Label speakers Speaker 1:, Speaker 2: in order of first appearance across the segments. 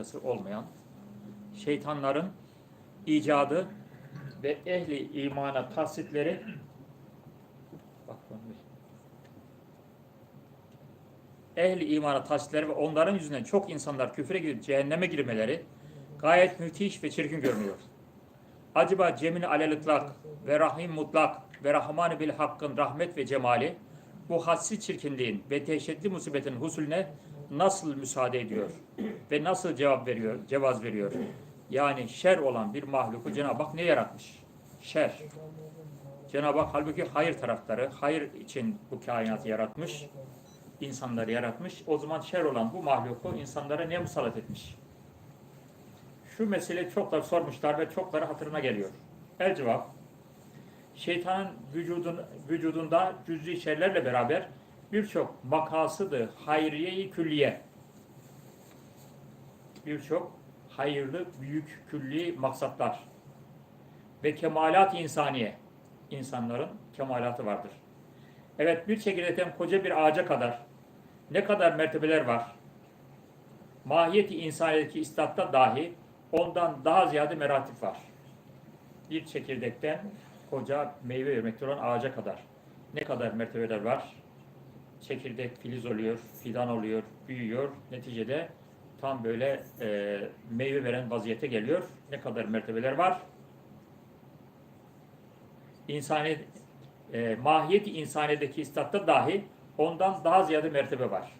Speaker 1: faydası olmayan şeytanların icadı ve ehli imana tahsitleri bak ehli imana tahsitleri ve onların yüzünden çok insanlar küfre girip cehenneme girmeleri gayet müthiş ve çirkin görünüyor. Acaba cemini alelitlak ve rahim mutlak ve rahman bil hakkın rahmet ve cemali bu hadsiz çirkinliğin ve dehşetli musibetin husulüne nasıl müsaade ediyor ve nasıl cevap veriyor, cevaz veriyor? Yani şer olan bir mahluku Cenab-ı Hak ne yaratmış? Şer. Cenab-ı Hak halbuki hayır tarafları, hayır için bu kainatı yaratmış, insanları yaratmış. O zaman şer olan bu mahluku insanlara ne musallat etmiş? Şu mesele çoklar sormuşlar ve çokları hatırına geliyor. El cevap, şeytanın vücudun, vücudunda cüz'i şerlerle beraber birçok makasıdı hayriye-i külliye birçok hayırlı büyük külli maksatlar ve kemalat insaniye insanların kemalatı vardır. Evet bir çekirdekten koca bir ağaca kadar ne kadar mertebeler var. Mahiyeti insaniyedeki istatta dahi ondan daha ziyade meratip var. Bir çekirdekten koca meyve vermekte olan ağaca kadar ne kadar mertebeler var. Çekirdek filiz oluyor, fidan oluyor, büyüyor. Neticede tam böyle e, meyve veren vaziyete geliyor. Ne kadar mertebeler var. İnsani, e, mahiyeti insaniyedeki istatta dahi ondan daha ziyade mertebe var.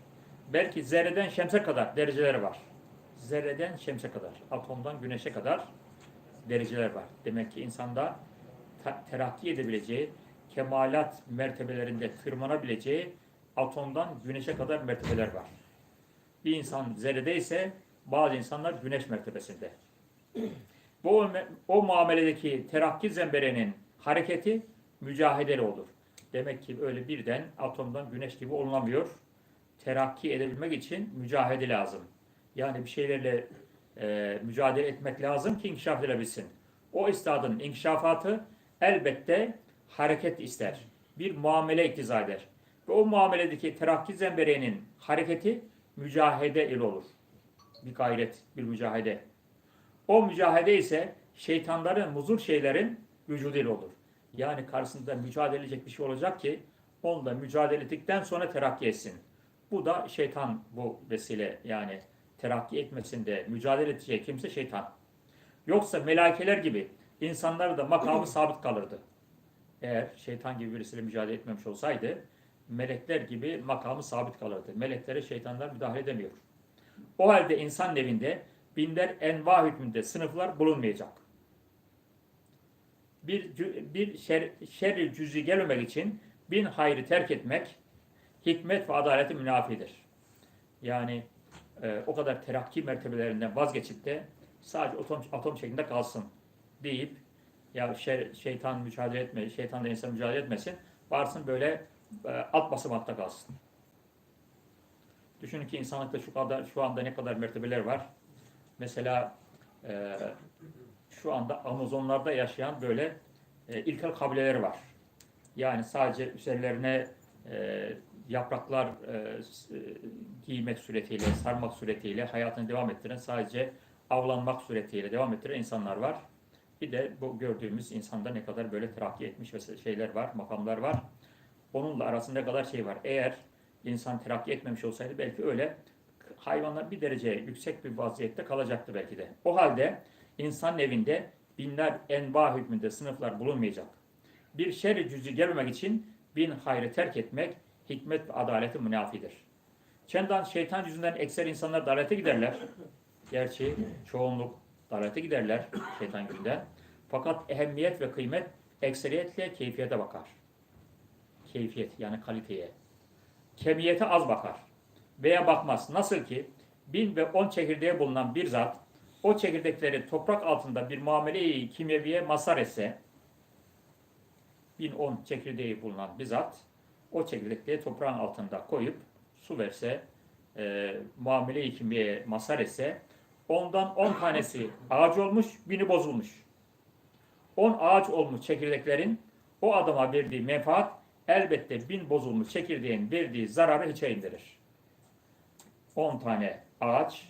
Speaker 1: Belki zerreden şemse kadar dereceleri var. Zerreden şemse kadar, atomdan güneşe kadar dereceler var. Demek ki insanda terakki edebileceği, kemalat mertebelerinde tırmanabileceği atomdan güneşe kadar mertebeler var. Bir insan zerrede ise bazı insanlar güneş mertebesinde. Bu o, muameledeki terakki zemberenin hareketi mücahedeli olur. Demek ki öyle birden atomdan güneş gibi olunamıyor. Terakki edebilmek için mücahede lazım. Yani bir şeylerle e, mücadele etmek lazım ki inkişaf edilebilsin. O istadın inkişafatı elbette hareket ister. Bir muamele iktiza eder. Ve o muameledeki terakki zembereğinin hareketi mücahede ile olur. Bir gayret, bir mücahede. O mücahede ise şeytanların, muzur şeylerin vücudu ile olur. Yani karşısında mücadele edecek bir şey olacak ki onunla mücadele ettikten sonra terakki etsin. Bu da şeytan bu vesile yani terakki etmesinde mücadele edeceği kimse şeytan. Yoksa melaikeler gibi insanlar da makamı sabit kalırdı. Eğer şeytan gibi birisiyle mücadele etmemiş olsaydı melekler gibi makamı sabit kalırdı. Meleklere şeytanlar müdahale edemiyor. O halde insan nevinde binler enva hükmünde sınıflar bulunmayacak. Bir, bir şer, şerri cüz'i gelmemek için bin hayrı terk etmek hikmet ve adaleti münafidir. Yani e, o kadar terakki mertebelerinden vazgeçip de sadece atom, atom şeklinde kalsın deyip ya şer, şeytan mücadele etme, şeytan da insan mücadele etmesin. Varsın böyle alt basamakta kalsın. Düşünün ki insanlıkta şu kadar şu anda ne kadar mertebeler var. Mesela e, şu anda Amazonlarda yaşayan böyle e, ilkel kabileler var. Yani sadece üzerlerine e, yapraklar e, e, giymek suretiyle, sarmak suretiyle hayatını devam ettiren, sadece avlanmak suretiyle devam ettiren insanlar var. Bir de bu gördüğümüz insanda ne kadar böyle terakki etmiş şeyler var, makamlar var. Onunla arasında kadar şey var. Eğer insan terakki etmemiş olsaydı belki öyle hayvanlar bir derece yüksek bir vaziyette kalacaktı belki de. O halde insan evinde binler enva hükmünde sınıflar bulunmayacak. Bir şerri cüz'i gelmemek için bin hayrı terk etmek hikmet ve adaleti münafidir. Çendan şeytan yüzünden ekser insanlar dalete giderler. Gerçi çoğunluk dalete giderler şeytan yüzünden. Fakat ehemmiyet ve kıymet ekseriyetle keyfiyete bakar. Keyfiyet yani kaliteye. Kemiyete az bakar. Veya bakmaz. Nasıl ki bin ve on çekirdeği bulunan bir zat o çekirdekleri toprak altında bir muamele-i kimyeviye masar etse 1010 çekirdeği bulunan bir zat o çekirdekleri toprağın altında koyup su verse e, muamele-i kimyeye masar etse ondan 10 tanesi ağaç olmuş, bini bozulmuş. 10 ağaç olmuş çekirdeklerin o adama verdiği menfaat elbette bin bozulmuş çekirdeğin verdiği zararı hiçe indirir. 10 tane ağaç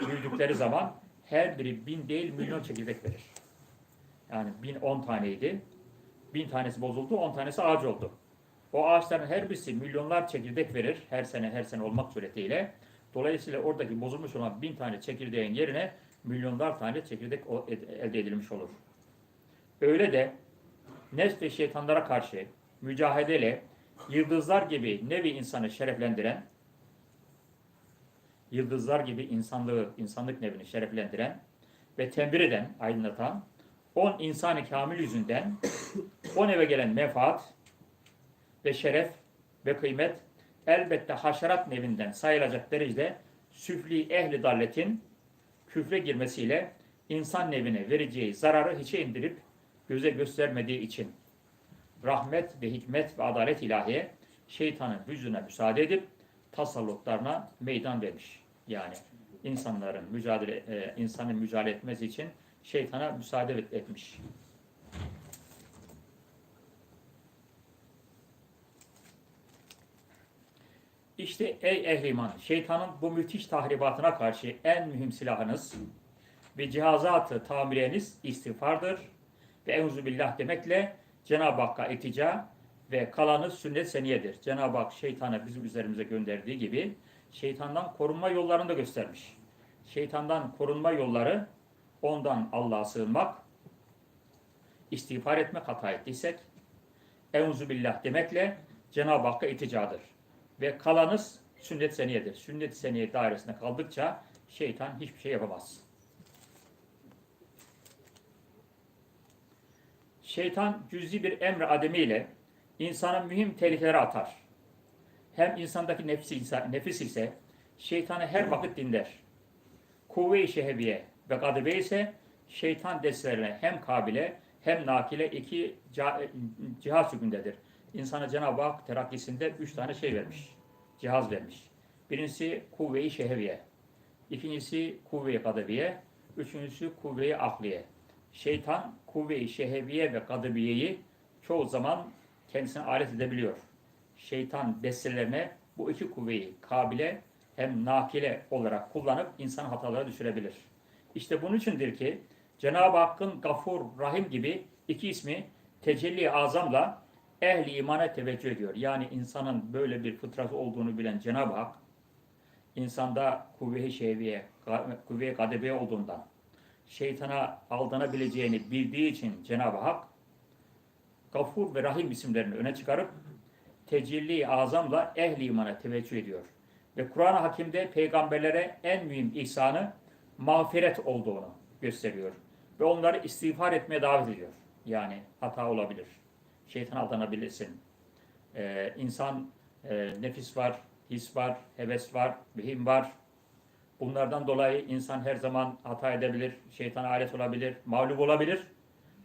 Speaker 1: büyüdükleri zaman her biri bin değil milyon çekirdek verir. Yani bin on taneydi. Bin tanesi bozuldu, on tanesi ağaç oldu. O ağaçların her birisi milyonlar çekirdek verir. Her sene her sene olmak suretiyle. Dolayısıyla oradaki bozulmuş olan bin tane çekirdeğin yerine milyonlar tane çekirdek elde edilmiş olur. Öyle de nefs ve şeytanlara karşı mücadele yıldızlar gibi nevi insanı şereflendiren, yıldızlar gibi insanlığı, insanlık nevini şereflendiren ve tembir eden, aydınlatan, on insanı kamil yüzünden on eve gelen menfaat ve şeref ve kıymet elbette haşerat nevinden sayılacak derecede süfli ehli dalletin küfre girmesiyle insan nevine vereceği zararı hiçe indirip göze göstermediği için rahmet ve hikmet ve adalet ilahiye şeytanın vücuduna müsaade edip tasallutlarına meydan vermiş. Yani insanların mücadele e, insanın mücadele etmesi için şeytana müsaade et- etmiş. İşte ey ehli iman, şeytanın bu müthiş tahribatına karşı en mühim silahınız ve cihazatı tamireniz istiğfardır ve euzubillah demekle Cenab-ı Hakk'a iltica ve kalanı sünnet seniyedir. Cenab-ı Hak şeytanı bizim üzerimize gönderdiği gibi şeytandan korunma yollarını da göstermiş. Şeytandan korunma yolları ondan Allah'a sığınmak, istiğfar etmek hata ettiysek, euzubillah demekle Cenab-ı Hakk'a ilticadır. Ve kalanız sünnet seniyedir. Sünnet seniye dairesinde kaldıkça şeytan hiçbir şey yapamaz. Şeytan cüzi bir emri ademiyle insanın mühim tehlikelere atar. Hem insandaki nefsi nefis ise şeytanı her vakit dinler. Kuvve-i şehebiye ve gadibe ise şeytan destlerine hem kabile hem nakile iki cihaz hükmündedir. İnsana Cenab-ı Hak terakkisinde üç tane şey vermiş. Cihaz vermiş. Birincisi kuvve-i şeheviye. İkincisi kuvve-i gadabiye. Üçüncüsü kuvve-i akliye. Şeytan kuvve-i şeheviye ve gadabiyeyi çoğu zaman kendisine alet edebiliyor. Şeytan destelerine bu iki kuvveyi kabile hem nakile olarak kullanıp insan hatalara düşürebilir. İşte bunun içindir ki Cenab-ı Hakk'ın Gafur, Rahim gibi iki ismi tecelli azamla ehli imana teveccüh ediyor. Yani insanın böyle bir fıtratı olduğunu bilen Cenab-ı Hak insanda kuvve-i şehviye, kuvve-i olduğundan şeytana aldanabileceğini bildiği için Cenab-ı Hak Gafur ve Rahim isimlerini öne çıkarıp tecelli azamla ehli imana teveccüh ediyor. Ve Kur'an-ı Hakim'de peygamberlere en mühim ihsanı mağfiret olduğunu gösteriyor. Ve onları istiğfar etmeye davet ediyor. Yani hata olabilir. Şeytan aldanabilirsin. Ee, insan e, nefis var, his var, heves var, vehim var. Bunlardan dolayı insan her zaman hata edebilir, şeytana alet olabilir, mağlup olabilir.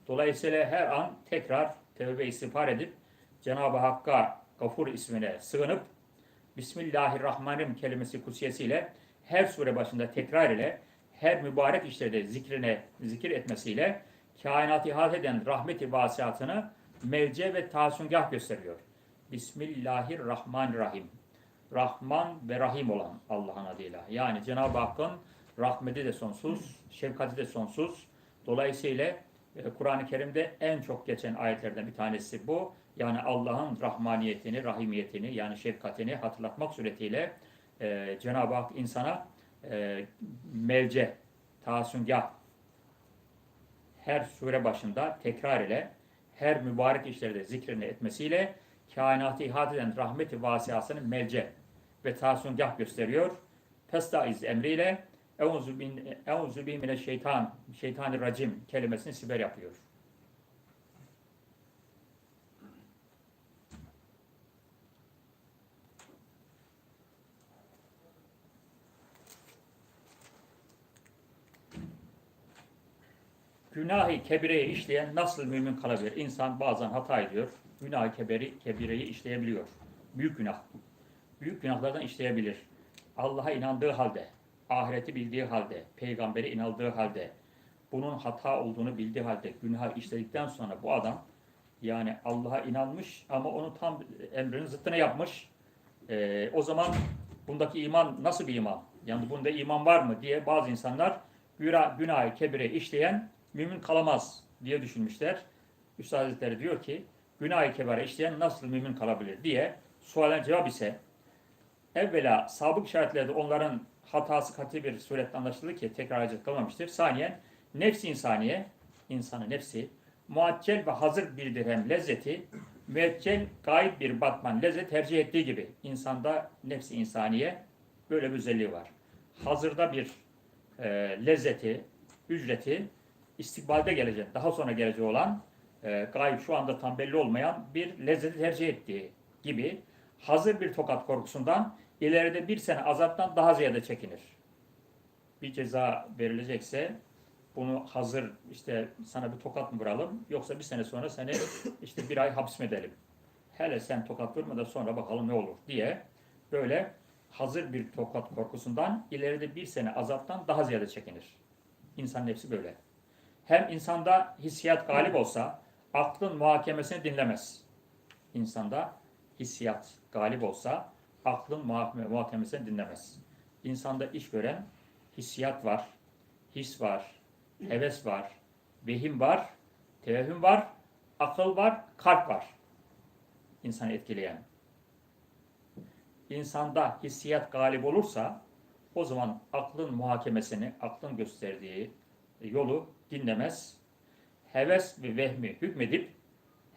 Speaker 1: Dolayısıyla her an tekrar tevbe istiğfar edip Cenab-ı Hakk'a Gafur ismine sığınıp Bismillahirrahmanirrahim kelimesi kutsiyesiyle her sure başında tekrar ile her mübarek işlerde zikrine zikir etmesiyle kainatı ihate eden rahmeti vasiyatını mevce ve tasungah gösteriyor. Bismillahirrahmanirrahim. Rahman ve Rahim olan Allah'ın adıyla. Yani Cenab-ı Hakk'ın rahmeti de sonsuz, şefkati de sonsuz. Dolayısıyla e, Kur'an-ı Kerim'de en çok geçen ayetlerden bir tanesi bu. Yani Allah'ın rahmaniyetini, rahimiyetini yani şefkatini hatırlatmak suretiyle e, Cenab-ı Hak insana e, mevce, tasungah her sure başında tekrar ile her mübarek işlerde zikrini etmesiyle kainatı ihate eden rahmeti vasiyasının mevce ve tasungah gösteriyor. Festaiz emriyle Euzu bin mine şeytan şeytani racim kelimesini siber yapıyor. Günah-ı kebireyi işleyen nasıl mümin kalabilir? İnsan bazen hata ediyor. Günah-ı kebiri, kebireyi işleyebiliyor. Büyük günah. Büyük günahlardan işleyebilir. Allah'a inandığı halde, ahireti bildiği halde, peygambere inandığı halde, bunun hata olduğunu bildiği halde günah işledikten sonra bu adam yani Allah'a inanmış ama onu tam emrinin zıttına yapmış. Ee, o zaman bundaki iman nasıl bir iman? Yani bunda iman var mı diye bazı insanlar günah, günah kebire işleyen mümin kalamaz diye düşünmüşler. Üstad Hazretleri diyor ki günah-ı kebire işleyen nasıl mümin kalabilir diye sualen cevap ise evvela sabık işaretlerde onların hatası katı bir suretle anlaşıldı ki tekrar acı kalmamıştır. Saniyen nefsi insaniye, insanın nefsi, muaccel ve hazır bir dirhem lezzeti, müeccel gayb bir batman lezzet tercih ettiği gibi insanda nefsi insaniye böyle bir özelliği var. Hazırda bir e, lezzeti, ücreti istikbalde gelecek, daha sonra gelecek olan e, gayb şu anda tam belli olmayan bir lezzeti tercih ettiği gibi hazır bir tokat korkusundan ileride bir sene azaptan daha ziyade çekinir. Bir ceza verilecekse bunu hazır işte sana bir tokat mı vuralım yoksa bir sene sonra seni işte bir ay hapis mi edelim. Hele sen tokat vurma da sonra bakalım ne olur diye böyle hazır bir tokat korkusundan ileride bir sene azaptan daha ziyade çekinir. İnsan nefsi böyle. Hem insanda hissiyat galip olsa aklın muhakemesini dinlemez. İnsanda hissiyat galip olsa aklın muhakeme- muhakemesini dinlemez. İnsanda iş gören hissiyat var, his var, heves var, vehim var, tevehüm var, akıl var, kalp var. İnsanı etkileyen. İnsanda hissiyat galip olursa o zaman aklın muhakemesini, aklın gösterdiği yolu dinlemez. Heves ve vehmi hükmedip,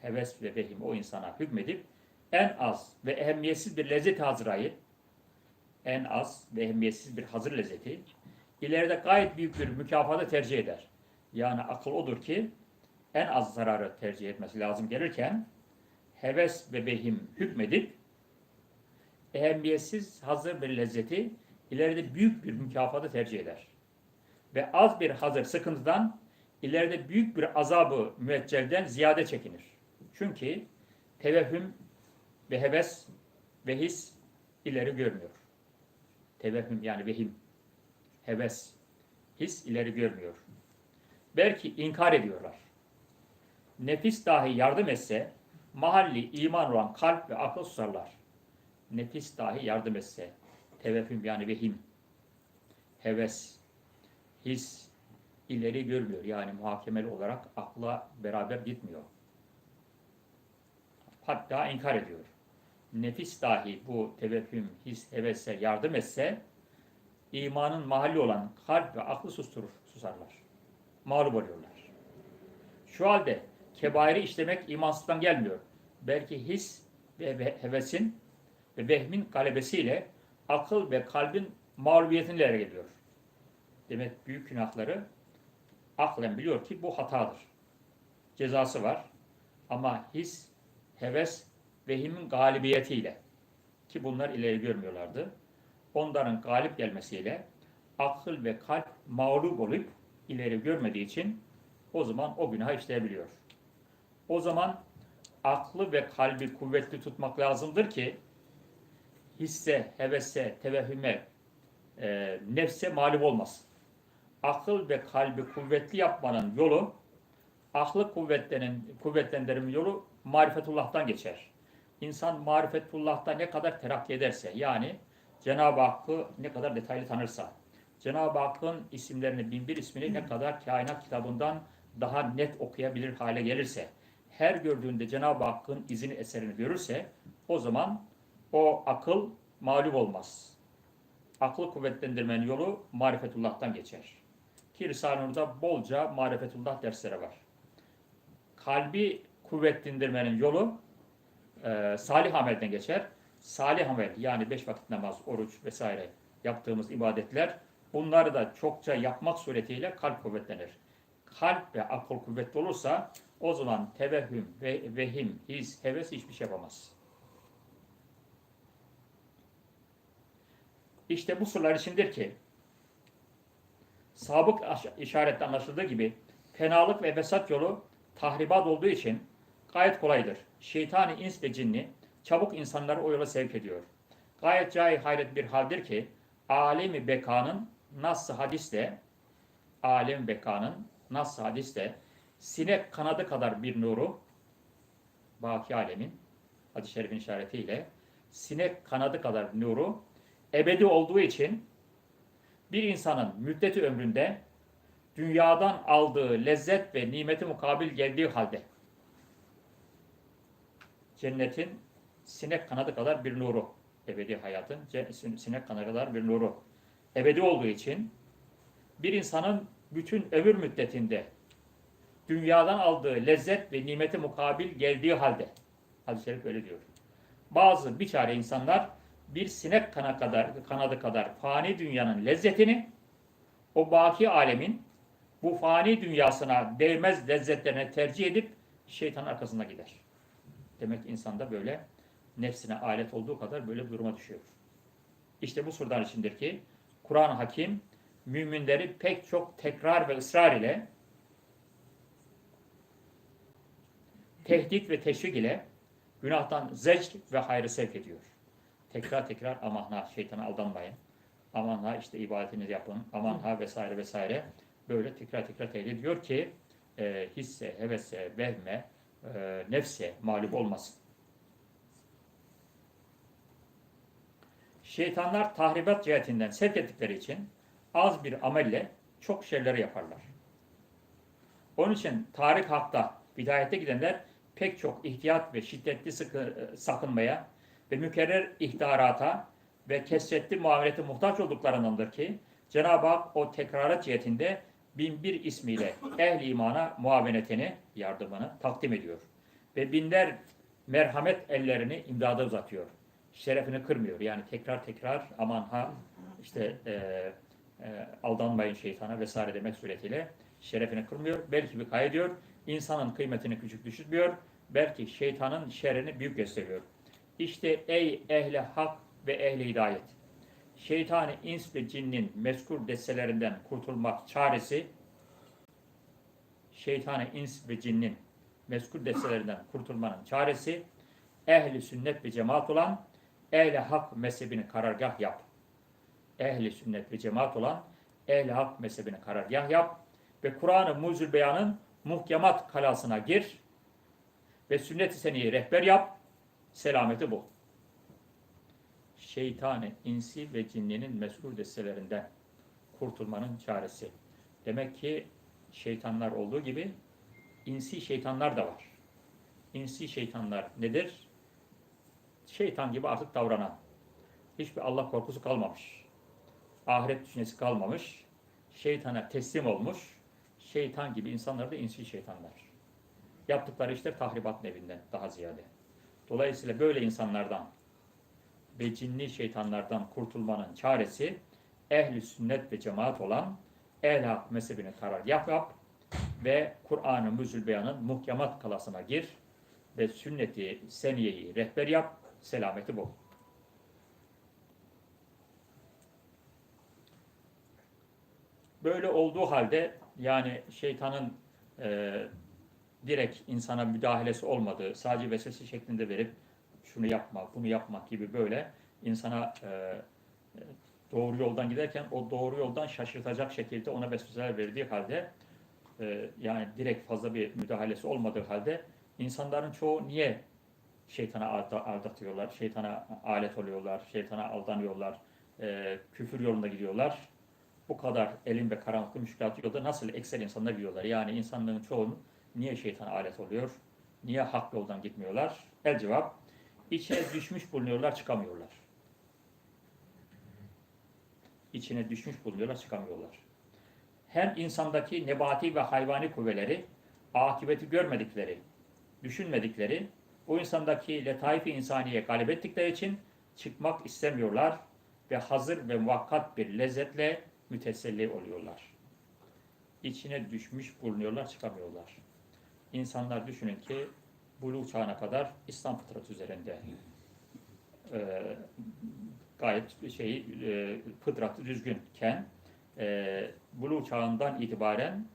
Speaker 1: heves ve vehim o insana hükmedip en az ve ehemmiyetsiz bir lezzet hazırayı, en az ve ehemmiyetsiz bir hazır lezzeti ileride gayet büyük bir mükafatı tercih eder. Yani akıl odur ki en az zararı tercih etmesi lazım gelirken heves ve vehim hükmedip ehemmiyetsiz hazır bir lezzeti ileride büyük bir mükafatı tercih eder. Ve az bir hazır sıkıntıdan ileride büyük bir azabı müeccelden ziyade çekinir. Çünkü tevehüm ve heves ve his ileri görmüyor. Tevehüm yani vehim, heves, his ileri görmüyor. Belki inkar ediyorlar. Nefis dahi yardım etse mahalli iman olan kalp ve akıl susarlar. Nefis dahi yardım etse tevehüm yani vehim, heves, his ileri görmüyor. Yani muhakemeli olarak akla beraber gitmiyor. Hatta inkar ediyor. Nefis dahi bu tevehüm, his, hevese yardım etse imanın mahalli olan kalp ve aklı susturur, susarlar. Mağlup oluyorlar. Şu halde kebairi işlemek imansızdan gelmiyor. Belki his ve ve hevesin ve vehmin galebesiyle akıl ve kalbin mağlubiyetiyle geliyor. Demek büyük günahları aklen biliyor ki bu hatadır. Cezası var. Ama his, heves, vehimin galibiyetiyle ki bunlar ileri görmüyorlardı. Onların galip gelmesiyle akıl ve kalp mağlup olup ileri görmediği için o zaman o günah işleyebiliyor. O zaman aklı ve kalbi kuvvetli tutmak lazımdır ki hisse, hevese, tevehhüme, e, nefse mağlup olmasın. Akıl ve kalbi kuvvetli yapmanın yolu, aklı kuvvetlerin, kuvvetlendirmenin yolu marifetullah'tan geçer. İnsan marifetullah'ta ne kadar terakki ederse, yani Cenab-ı Hakk'ı ne kadar detaylı tanırsa, Cenab-ı Hakk'ın isimlerini, binbir ismini ne kadar kainat kitabından daha net okuyabilir hale gelirse, her gördüğünde Cenab-ı Hakk'ın izini, eserini görürse, o zaman o akıl mağlup olmaz. Aklı kuvvetlendirmenin yolu marifetullah'tan geçer. Ki Risale-i bolca marifetullah dersleri var. Kalbi kuvvetlendirmenin yolu e, salih amelden geçer. Salih amel yani beş vakit namaz, oruç vesaire yaptığımız ibadetler bunları da çokça yapmak suretiyle kalp kuvvetlenir. Kalp ve akıl kuvvetli olursa o zaman tevehhüm, ve, vehim, his, heves hiçbir şey yapamaz. İşte bu sırlar içindir ki sabık işarette anlaşıldığı gibi fenalık ve vesat yolu tahribat olduğu için gayet kolaydır. Şeytani ins ve cinni çabuk insanları o yola sevk ediyor. Gayet cahil hayret bir haldir ki alemi bekanın nasıl hadiste alem bekanın nasıl hadiste sinek kanadı kadar bir nuru baki alemin hadis-i şerifin işaretiyle sinek kanadı kadar nuru ebedi olduğu için bir insanın müddeti ömründe dünyadan aldığı lezzet ve nimeti mukabil geldiği halde cennetin sinek kanadı kadar bir nuru ebedi hayatın sinek kanadı kadar bir nuru ebedi olduğu için bir insanın bütün ömür müddetinde dünyadan aldığı lezzet ve nimeti mukabil geldiği halde şerif öyle diyor. Bazı bir çare insanlar bir sinek kana kadar, kanadı kadar fani dünyanın lezzetini o baki alemin bu fani dünyasına değmez lezzetlerine tercih edip şeytanın arkasında gider. Demek ki insanda böyle nefsine alet olduğu kadar böyle duruma düşüyor. İşte bu sorular içindir ki Kur'an-ı Hakim müminleri pek çok tekrar ve ısrar ile tehdit ve teşvik ile günahtan zecr ve hayrı sevk ediyor. Tekrar tekrar aman ha şeytana aldanmayın. Aman ha işte ibadetinizi yapın. Aman ha vesaire vesaire. Böyle tekrar tekrar tehdit ediyor ki e, hisse, hevese, vehme, e, nefse mağlup olmasın. Şeytanlar tahribat cihetinden sevk ettikleri için az bir amelle çok şeyleri yaparlar. Onun için Tarık Hak'ta bidayete gidenler pek çok ihtiyat ve şiddetli sıkı, sakınmaya ve mükerrer ihtarata ve kesretli muamelete muhtaç olduklarındandır ki Cenab-ı Hak o tekrarat cihetinde binbir ismiyle ehl imana muavenetini, yardımını takdim ediyor. Ve binler merhamet ellerini imdada uzatıyor. Şerefini kırmıyor. Yani tekrar tekrar aman ha işte e, e, aldanmayın şeytana vesaire demek suretiyle şerefini kırmıyor. Belki bir ediyor. İnsanın kıymetini küçük düşürmüyor. Belki şeytanın şerrini büyük gösteriyor. İşte ey ehli hak ve ehli hidayet. Şeytani ins ve cinnin meskur destelerinden kurtulmak çaresi şeytani ins ve cinnin meskur destelerinden kurtulmanın çaresi ehli sünnet ve cemaat olan ehli hak mezhebini karargah yap. Ehli sünnet ve cemaat olan ehli hak mezhebini karargah yap ve Kur'an-ı Muzül Beyan'ın muhkemat kalasına gir ve sünnet-i seniyi rehber yap, selameti bul. Şeytani, insi ve cinninin mesul destelerinden kurtulmanın çaresi. Demek ki şeytanlar olduğu gibi insi şeytanlar da var. İnsi şeytanlar nedir? Şeytan gibi artık davranan. Hiçbir Allah korkusu kalmamış. Ahiret düşüncesi kalmamış. Şeytana teslim olmuş. Şeytan gibi insanlar da insi şeytanlar. Yaptıkları işler tahribat nevinden daha ziyade. Dolayısıyla böyle insanlardan ve cinni şeytanlardan kurtulmanın çaresi ehli sünnet ve cemaat olan ehl hak mezhebine karar yap yap ve Kur'an-ı Müzül Beyan'ın muhkemat kalasına gir ve sünneti seniyeyi rehber yap, selameti bul. Böyle olduğu halde yani şeytanın e, direkt insana müdahalesi olmadığı, sadece vesvese şeklinde verip şunu yapma, bunu yapmak gibi böyle insana e, doğru yoldan giderken o doğru yoldan şaşırtacak şekilde ona vesveseler verdiği halde e, yani direkt fazla bir müdahalesi olmadığı halde insanların çoğu niye şeytana aldatıyorlar, şeytana alet oluyorlar, şeytana aldanıyorlar, e, küfür yolunda gidiyorlar. Bu kadar elin ve karanlık müşkilat yolda nasıl eksel insanlar gidiyorlar? Yani insanlığın çoğunun niye şeytana alet oluyor? Niye hak yoldan gitmiyorlar? El cevap, içine düşmüş bulunuyorlar, çıkamıyorlar. İçine düşmüş bulunuyorlar, çıkamıyorlar. Hem insandaki nebati ve hayvani kuvveleri, akıbeti görmedikleri, düşünmedikleri, o insandaki letaif-i insaniye galip ettikleri için çıkmak istemiyorlar ve hazır ve muvakkat bir lezzetle müteselli oluyorlar. İçine düşmüş bulunuyorlar, çıkamıyorlar. İnsanlar düşünün ki buluğ çağına kadar İslam fıtratı üzerinde e, gayet şey e, fıtratı düzgünken e, buluğ çağından itibaren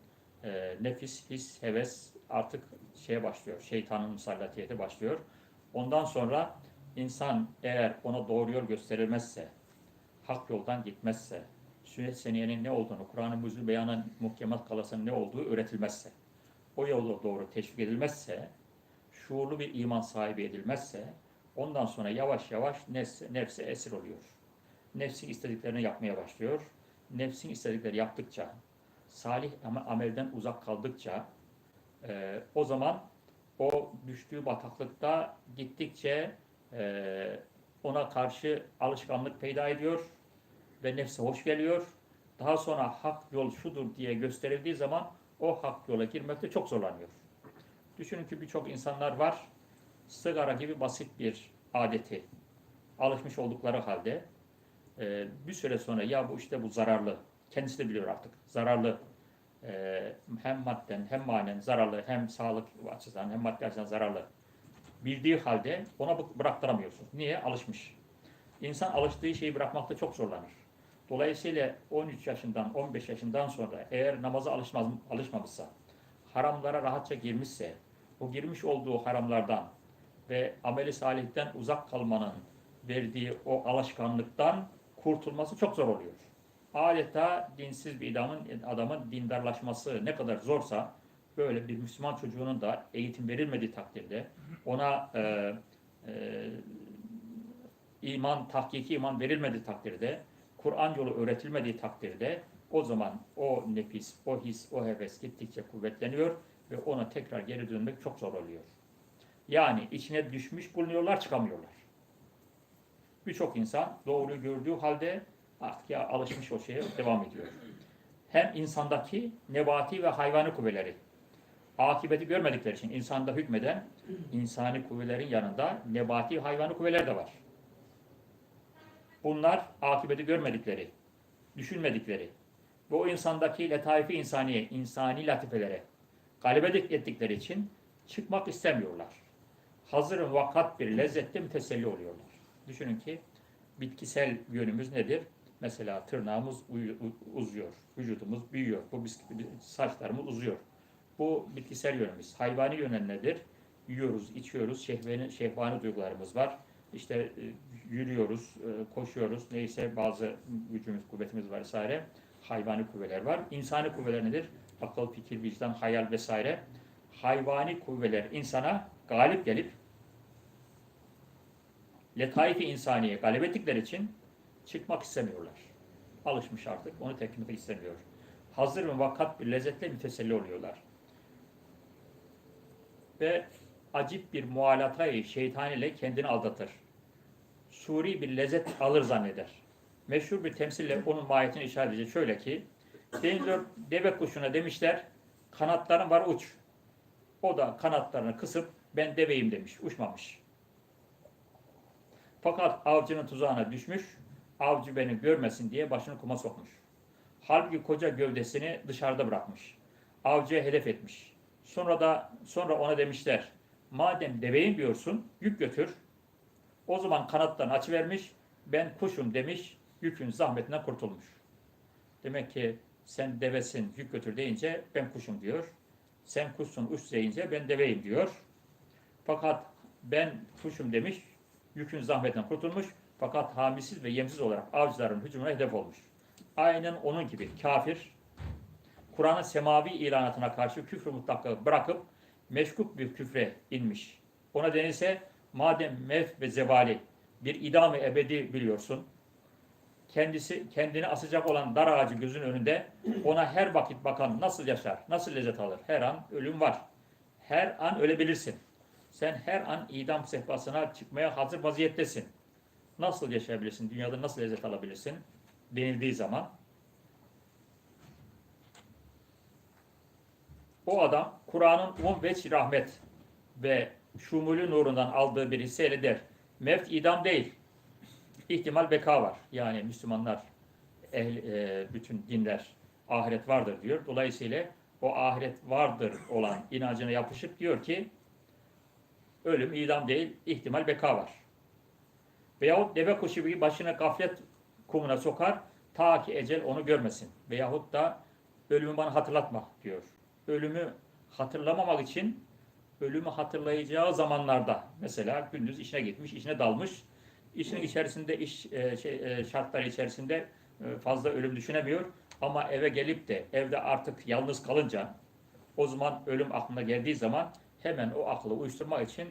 Speaker 1: e, nefis, his, heves artık şeye başlıyor. Şeytanın musallatiyeti başlıyor. Ondan sonra insan eğer ona doğru yol gösterilmezse, hak yoldan gitmezse, sünnet seniyenin ne olduğunu, Kur'an-ı Müzül Beyan'ın muhkemat kalasının ne olduğu öğretilmezse, o yola doğru teşvik edilmezse, şuurlu bir iman sahibi edilmezse, ondan sonra yavaş yavaş nefse, nefse esir oluyor. Nefsi istediklerini yapmaya başlıyor nefsin istedikleri yaptıkça, salih amelden uzak kaldıkça e, o zaman o düştüğü bataklıkta gittikçe e, ona karşı alışkanlık peyda ediyor ve nefse hoş geliyor. Daha sonra hak yol şudur diye gösterildiği zaman o hak yola girmekte çok zorlanıyor. Düşünün ki birçok insanlar var, sigara gibi basit bir adeti alışmış oldukları halde e, bir süre sonra ya bu işte bu zararlı, kendisi de biliyor artık zararlı e, hem madden hem manen zararlı hem sağlık açısından hem maddi açıdan zararlı bildiği halde ona bı- bıraktıramıyorsun. Niye? Alışmış. İnsan alıştığı şeyi bırakmakta çok zorlanır. Dolayısıyla 13 yaşından 15 yaşından sonra eğer namaza alışmaz, alışmamışsa, haramlara rahatça girmişse, o girmiş olduğu haramlardan ve ameli salihten uzak kalmanın verdiği o alışkanlıktan kurtulması çok zor oluyor. Adeta dinsiz bir adamın, adamın dindarlaşması ne kadar zorsa böyle bir Müslüman çocuğunun da eğitim verilmediği takdirde ona e, e, iman, tahkiki iman verilmediği takdirde, Kur'an yolu öğretilmediği takdirde o zaman o nefis, o his, o heves gittikçe kuvvetleniyor ve ona tekrar geri dönmek çok zor oluyor. Yani içine düşmüş bulunuyorlar, çıkamıyorlar. Birçok insan doğruyu gördüğü halde artık ya alışmış o şeye devam ediyor. Hem insandaki nebati ve hayvani kuvveleri akibeti görmedikleri için insanda hükmeden insani kuvvelerin yanında nebati hayvani kuvveler de var. Bunlar akibeti görmedikleri, düşünmedikleri ve o insandaki letaifi insaniye, insani latifelere galibet ettikleri için çıkmak istemiyorlar. Hazır vakat bir lezzette müteselli oluyorlar. Düşünün ki bitkisel yönümüz nedir? Mesela tırnağımız uzuyor, vücudumuz büyüyor, bu saçlarımız uzuyor. Bu bitkisel yönümüz. Hayvani yönen nedir? Yiyoruz, içiyoruz, şehvani, şehvani duygularımız var. İşte e, yürüyoruz, e, koşuyoruz, neyse bazı gücümüz, kuvvetimiz var vesaire. Hayvani kuvveler var. İnsani kuvveler nedir? Akıl, fikir, vicdan, hayal vesaire. Hayvani kuvveler insana galip gelip letaif-i insaniye galip ettikleri için çıkmak istemiyorlar. Alışmış artık, onu etmek istemiyor. Hazır ve vakat bir lezzetle müteselli oluyorlar. Ve acip bir mualatayı şeytan ile kendini aldatır. Suri bir lezzet alır zanneder. Meşhur bir temsille onun mahiyetini işaret edecek. Şöyle ki, denizler deve kuşuna demişler, kanatların var uç. O da kanatlarını kısıp ben deveyim demiş, uçmamış. Fakat avcının tuzağına düşmüş, avcı beni görmesin diye başını kuma sokmuş. Halbuki koca gövdesini dışarıda bırakmış. Avcıya hedef etmiş. Sonra da sonra ona demişler, madem deveyim diyorsun, yük götür. O zaman kanatlarını açıvermiş, ben kuşum demiş, yükün zahmetinden kurtulmuş. Demek ki sen devesin, yük götür deyince ben kuşum diyor. Sen kuşsun, uç deyince ben deveyim diyor. Fakat ben kuşum demiş, yükün zahmetinden kurtulmuş. Fakat hamisiz ve yemsiz olarak avcıların hücumuna hedef olmuş. Aynen onun gibi kafir, Kur'an'ın semavi ilanatına karşı küfrü mutlakı bırakıp meşkuk bir küfre inmiş. Ona denilse madem mevt ve zevali bir idam-ı ebedi biliyorsun, kendisi kendini asacak olan dar ağacı gözün önünde ona her vakit bakan nasıl yaşar, nasıl lezzet alır? Her an ölüm var. Her an ölebilirsin. Sen her an idam sehpasına çıkmaya hazır vaziyettesin. Nasıl yaşayabilirsin? Dünyada nasıl lezzet alabilirsin? Denildiği zaman o adam Kur'an'ın umum veç rahmet ve şumulü nurundan aldığı bir hisseyle der. Mevt idam değil. İhtimal beka var. Yani Müslümanlar, ehl, e, bütün dinler ahiret vardır diyor. Dolayısıyla o ahiret vardır olan inancına yapışıp diyor ki ölüm idam değil, ihtimal beka var. Veyahut deve kuşu gibi başına gaflet kumuna sokar ta ki ecel onu görmesin. Veyahut da ölümü bana hatırlatma diyor. Ölümü hatırlamamak için ölümü hatırlayacağı zamanlarda mesela gündüz işine gitmiş, işine dalmış. İşin içerisinde iş e, şey, e, şartları içerisinde e, fazla ölüm düşünemiyor ama eve gelip de evde artık yalnız kalınca o zaman ölüm aklına geldiği zaman hemen o aklı uyuşturmak için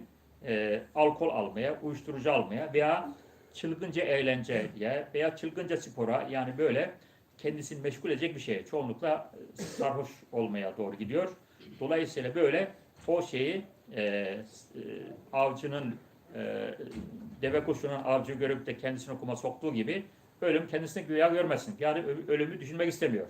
Speaker 1: e, alkol almaya, uyuşturucu almaya veya çılgınca eğlenceye veya çılgınca spora yani böyle kendisini meşgul edecek bir şey. Çoğunlukla e, sarhoş olmaya doğru gidiyor. Dolayısıyla böyle o şeyi e, e, avcının e, deve kuşunun avcı görüp de kendisini kuma soktuğu gibi ölüm kendisini güya görmesin. Yani ölümü düşünmek istemiyor.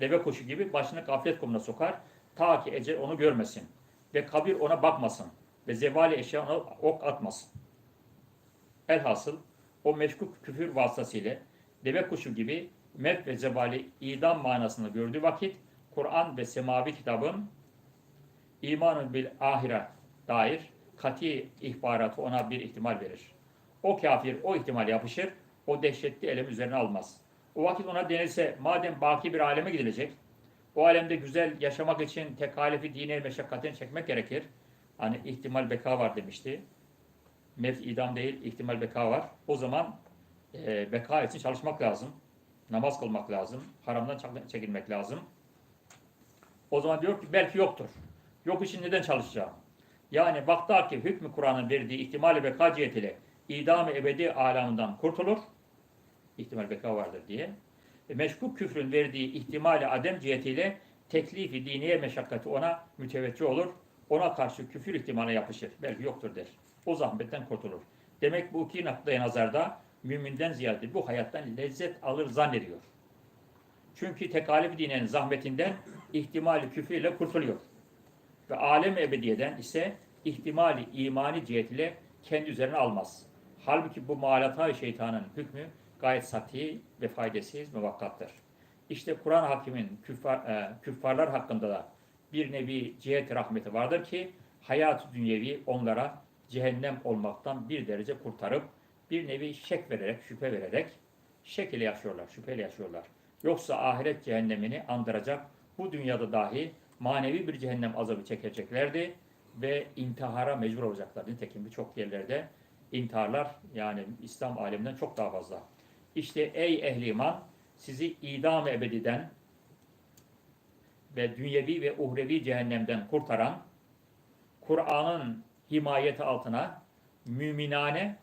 Speaker 1: Deve kuşu gibi başını gaflet kumuna sokar. Ta ki ecel onu görmesin. Ve kabir ona bakmasın. Ve zevali eşya ona ok atmasın. Elhasıl o meşkuk küfür vasıtasıyla deve kuşu gibi mevt ve zevali idam manasını gördüğü vakit Kur'an ve semavi kitabın imanın bil ahire dair kati ihbaratı ona bir ihtimal verir. O kafir o ihtimal yapışır, o dehşetli elem üzerine almaz. O vakit ona denilse madem baki bir aleme gidilecek, o alemde güzel yaşamak için tekalifi dine meşakkatini çekmek gerekir. Hani ihtimal beka var demişti. Mevt idam değil, ihtimal beka var. O zaman e, beka için çalışmak lazım. Namaz kılmak lazım. Haramdan çekilmek lazım. O zaman diyor ki belki yoktur. Yok için neden çalışacağım? Yani vakta ki hükmü Kur'an'ın verdiği ihtimali beka cihetiyle idam-ı ebedi alamından kurtulur. İhtimal beka vardır diye. E, meşkuk küfrün verdiği ihtimali adem cihetiyle teklifi diniye meşakkati ona müteveccih olur. Ona karşı küfür ihtimaline yapışır. Belki yoktur der. O zahmetten kurtulur. Demek bu iki noktaya nazarda müminden ziyade bu hayattan lezzet alır zannediyor. Çünkü tekalif dinin zahmetinden ihtimali küfürle kurtuluyor. Ve alem ebediyeden ise ihtimali imani cihetiyle kendi üzerine almaz. Halbuki bu malata şeytanın hükmü gayet sati ve faydasız muvakkattır. İşte Kur'an hakimin küffar, e, küffarlar hakkında da bir nevi cihet rahmeti vardır ki hayat dünyevi onlara cehennem olmaktan bir derece kurtarıp bir nevi şek vererek, şüphe vererek şek ile yaşıyorlar, şüpheyle yaşıyorlar. Yoksa ahiret cehennemini andıracak bu dünyada dahi manevi bir cehennem azabı çekeceklerdi ve intihara mecbur olacaklardı. Nitekim birçok yerlerde intiharlar yani İslam aleminden çok daha fazla. İşte ey ehli iman sizi idam ebediden ve dünyevi ve uhrevi cehennemden kurtaran Kur'an'ın himayeti altına müminane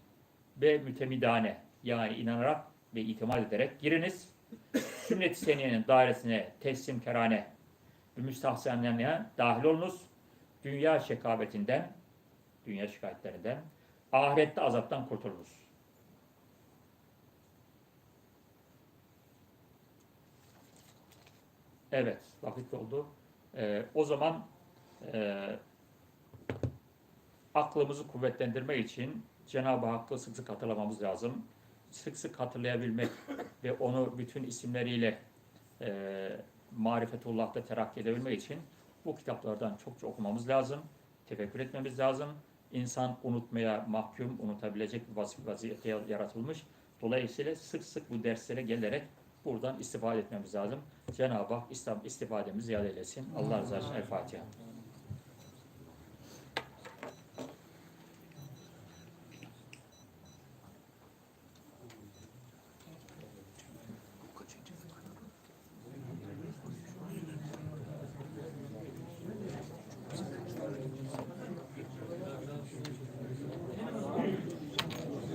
Speaker 1: ve mütemidane yani inanarak ve itimat ederek giriniz. Sünnet-i seniyenin dairesine teslim kerane ve müstahsenlerine dahil olunuz. Dünya şekavetinden, dünya şikayetlerinden, ahirette azaptan kurtulunuz. Evet, vakit oldu. Ee, o zaman e, aklımızı kuvvetlendirmek için Cenab-ı Hakk'ı sık sık hatırlamamız lazım. Sık sık hatırlayabilmek ve onu bütün isimleriyle e, marifetullah'ta terakki edebilmek için bu kitaplardan çokça okumamız lazım. Tefekkür etmemiz lazım. İnsan unutmaya mahkum, unutabilecek bir vazif- vaziyete yaratılmış. Dolayısıyla sık sık bu derslere gelerek buradan istifade etmemiz lazım. Cenab-ı Hak İslam istifademizi ziyade eylesin. Allah razı olsun. El Fatiha.